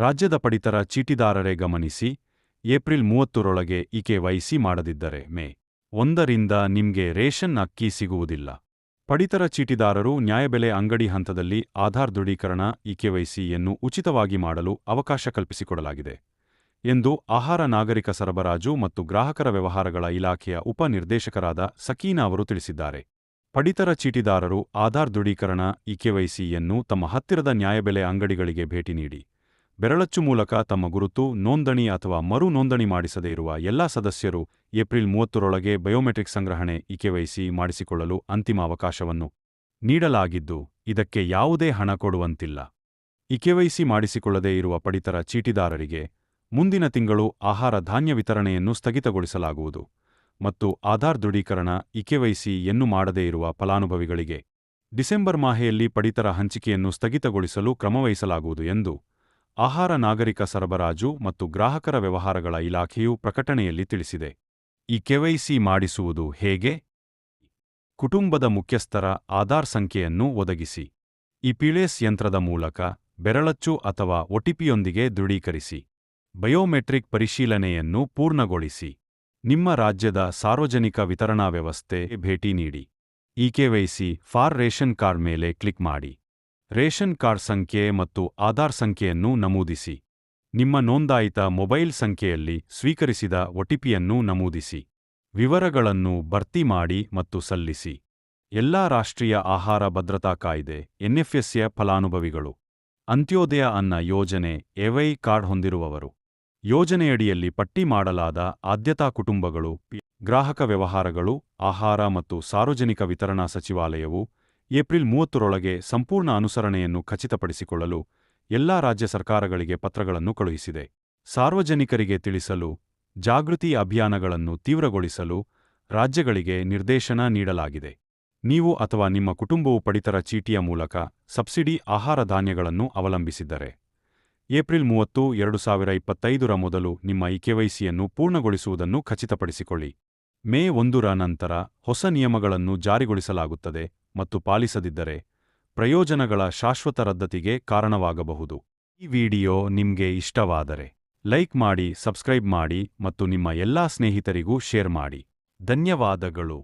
ರಾಜ್ಯದ ಪಡಿತರ ಚೀಟಿದಾರರೇ ಗಮನಿಸಿ, ಏಪ್ರಿಲ್ ಮೂವತ್ತರೊಳಗೆ ಇಕೆವೈಸಿ ಮಾಡದಿದ್ದರೆ ಮೇ ಒಂದರಿಂದ ನಿಮ್ಗೆ ರೇಷನ್ ಅಕ್ಕಿ ಸಿಗುವುದಿಲ್ಲ. ಪಡಿತರ ಚೀಟಿದಾರರು ನ್ಯಾಯಬೆಲೆ ಅಂಗಡಿ ಹಂತದಲ್ಲಿ ಆಧಾರ್ ದೃಢೀಕರಣ ಇಕೆವೈಸಿಯನ್ನು ಉಚಿತವಾಗಿ ಮಾಡಲು ಅವಕಾಶ ಕಲ್ಪಿಸಿಕೊಡಲಾಗಿದೆ ಎಂದು ಆಹಾರ ನಾಗರಿಕ ಸರಬರಾಜು ಮತ್ತು ಗ್ರಾಹಕರ ವ್ಯವಹಾರಗಳ ಇಲಾಖೆಯ ಉಪ ನಿರ್ದೇಶಕರಾದ ಸಕೀನಾ ಅವರು ತಿಳಿಸಿದ್ದಾರೆ. ಪಡಿತರ ಚೀಟಿದಾರರು ಆಧಾರ್ ದೃಢೀಕರಣ ಇಕೆವೈಸಿಯನ್ನು ತಮ್ಮ ಹತ್ತಿರದ ನ್ಯಾಯಬೆಲೆ ಅಂಗಡಿಗಳಿಗೆ ಭೇಟಿ ನೀಡಿ ಬೆರಳಚ್ಚು ಮೂಲಕ ತಮ್ಮ ಗುರುತು, ನೋಂದಣಿ ಅಥವಾ ಮರು ನೋಂದಣಿ ಮಾಡಿಸದೇ ಇರುವ ಎಲ್ಲಾ ಸದಸ್ಯರು ಏಪ್ರಿಲ್ ಮೂವತ್ತರೊಳಗೆ ಬಯೋಮೆಟ್ರಿಕ್ ಸಂಗ್ರಹಣೆ ಇಕೆವೈಸಿ ಮಾಡಿಸಿಕೊಳ್ಳಲು ಅಂತಿಮ ಅವಕಾಶವನ್ನು ನೀಡಲಾಗಿದ್ದು, ಇದಕ್ಕೆ ಯಾವುದೇ ಹಣ ಕೊಡುವಂತಿಲ್ಲ. ಇಕೆವೈಸಿ ಮಾಡಿಸಿಕೊಳ್ಳದೇ ಇರುವ ಪಡಿತರ ಚೀಟಿದಾರರಿಗೆ ಮುಂದಿನ ತಿಂಗಳು ಆಹಾರ ಧಾನ್ಯ ವಿತರಣೆಯನ್ನು ಸ್ಥಗಿತಗೊಳಿಸಲಾಗುವುದು ಮತ್ತು ಆಧಾರ್ ದೃಢೀಕರಣ ಇಕೆವೈಸಿ ಎನ್ನು ಮಾಡದೇ ಇರುವ ಫಲಾನುಭವಿಗಳಿಗೆ ಡಿಸೆಂಬರ್ ಮಾಹೆಯಲ್ಲಿ ಪಡಿತರ ಹಂಚಿಕೆಯನ್ನು ಸ್ಥಗಿತಗೊಳಿಸಲು ಕ್ರಮವಹಿಸಲಾಗುವುದು ಎಂದು ಆಹಾರ ನಾಗರಿಕ ಸರಬರಾಜು ಮತ್ತು ಗ್ರಾಹಕರ ವ್ಯವಹಾರಗಳ ಇಲಾಖೆಯು ಪ್ರಕಟಣೆಯಲ್ಲಿ ತಿಳಿಸಿದೆ. ಈ ಕೆವೈಸಿ ಮಾಡಿಸುವುದು ಹೇಗೆ? ಕುಟುಂಬದ ಮುಖ್ಯಸ್ಥರ ಆಧಾರ್ ಸಂಖ್ಯೆಯನ್ನು ಒದಗಿಸಿ. ಈ ಪಿಳೇಸ್ ಯಂತ್ರದ ಮೂಲಕ ಬೆರಳಚ್ಚು ಅಥವಾ ಒಟಿಪಿಯೊಂದಿಗೆ ದೃಢೀಕರಿಸಿ. ಬಯೋಮೆಟ್ರಿಕ್ ಪರಿಶೀಲನೆಯನ್ನು ಪೂರ್ಣಗೊಳಿಸಿ. ನಿಮ್ಮ ರಾಜ್ಯದ ಸಾರ್ವಜನಿಕ ವಿತರಣಾ ವ್ಯವಸ್ಥೆ ಭೇಟಿ ನೀಡಿ. ಇಕೆವೈಸಿ ಫಾರ್ ರೇಷನ್ ಕಾರ್ಡ್ ಮೇಲೆ ಕ್ಲಿಕ್ ಮಾಡಿ. ರೇಷನ್ ಕಾರ್ಡ್ ಸಂಖ್ಯೆ ಮತ್ತು ಆಧಾರ್ ಸಂಖ್ಯೆಯನ್ನು ನಮೂದಿಸಿ. ನಿಮ್ಮ ನೋಂದಾಯಿತ ಮೊಬೈಲ್ ಸಂಖ್ಯೆಯಲ್ಲಿ ಸ್ವೀಕರಿಸಿದ ಒಟಿಪಿಯನ್ನು ನಮೂದಿಸಿ. ವಿವರಗಳನ್ನು ಭರ್ತಿ ಮಾಡಿ ಮತ್ತು ಸಲ್ಲಿಸಿ. ಎಲ್ಲಾ ರಾಷ್ಟ್ರೀಯ ಆಹಾರ ಭದ್ರತಾ ಕಾಯ್ದೆ ಎನ್ಎಫ್ಎಸ್ಯ ಫಲಾನುಭವಿಗಳು. ಅಂತ್ಯೋದಯ ಅನ್ನ ಯೋಜನೆ ಎವೈ ಕಾರ್ಡ್ ಹೊಂದಿರುವವರು. ಯೋಜನೆಯಡಿಯಲ್ಲಿ ಪಟ್ಟಿ ಮಾಡಲಾದ ಆದ್ಯತಾ ಕುಟುಂಬಗಳು ಗ್ರಾಹಕ ವ್ಯವಹಾರಗಳು, ಆಹಾರ ಮತ್ತು ಸಾರ್ವಜನಿಕ ವಿತರಣಾ ಸಚಿವಾಲಯವು ಏಪ್ರಿಲ್ ಮೂವತ್ತರೊಳಗೆ ಸಂಪೂರ್ಣ ಅನುಸರಣೆಯನ್ನು ಖಚಿತಪಡಿಸಿಕೊಳ್ಳಲು ಎಲ್ಲಾ ರಾಜ್ಯ ಸರ್ಕಾರಗಳಿಗೆ ಪತ್ರಗಳನ್ನು ಕಳುಹಿಸಿದೆ. ಸಾರ್ವಜನಿಕರಿಗೆ ತಿಳಿಸಲು, ಜಾಗೃತಿ ಅಭಿಯಾನಗಳನ್ನು ತೀವ್ರಗೊಳಿಸಲು ರಾಜ್ಯಗಳಿಗೆ ನಿರ್ದೇಶನ ನೀಡಲಾಗಿದೆ. ನೀವು ಅಥವಾ ನಿಮ್ಮ ಕುಟುಂಬವು ಪಡಿತರ ಚೀಟಿಯ ಮೂಲಕ ಸಬ್ಸಿಡಿ ಆಹಾರ ಧಾನ್ಯಗಳನ್ನು ಅವಲಂಬಿಸಿದ್ದರೆ, ಏಪ್ರಿಲ್ ಮೂವತ್ತು, ಎರಡು ಸಾವಿರ ಇಪ್ಪತ್ತೈದರ ಮೊದಲು ನಿಮ್ಮ ಇಕೆವೈಸಿಯನ್ನು ಪೂರ್ಣಗೊಳಿಸುವುದನ್ನು ಖಚಿತಪಡಿಸಿಕೊಳ್ಳಿ. ಮೇ ಒಂದರ ನಂತರ ಹೊಸ ನಿಯಮಗಳನ್ನು ಜಾರಿಗೊಳಿಸಲಾಗುತ್ತದೆ. ಮತ್ತು ಪಾಲಿಸದಿದ್ದರೆ ಪ್ರಯೋಜನಗಳ ಶಾಶ್ವತ ರದ್ದತಿಗೆ ಕಾರಣವಾಗಬಹುದು. ಈ ವಿಡಿಯೋ ನಿಮ್ಗೆ ಇಷ್ಟವಾದರೆ ಲೈಕ್ ಮಾಡಿ, ಸಬ್ಸ್ಕ್ರೈಬ್ ಮಾಡಿ ಮತ್ತು ನಿಮ್ಮ ಎಲ್ಲಾ ಸ್ನೇಹಿತರಿಗೂ ಶೇರ್ ಮಾಡಿ. ಧನ್ಯವಾದಗಳು.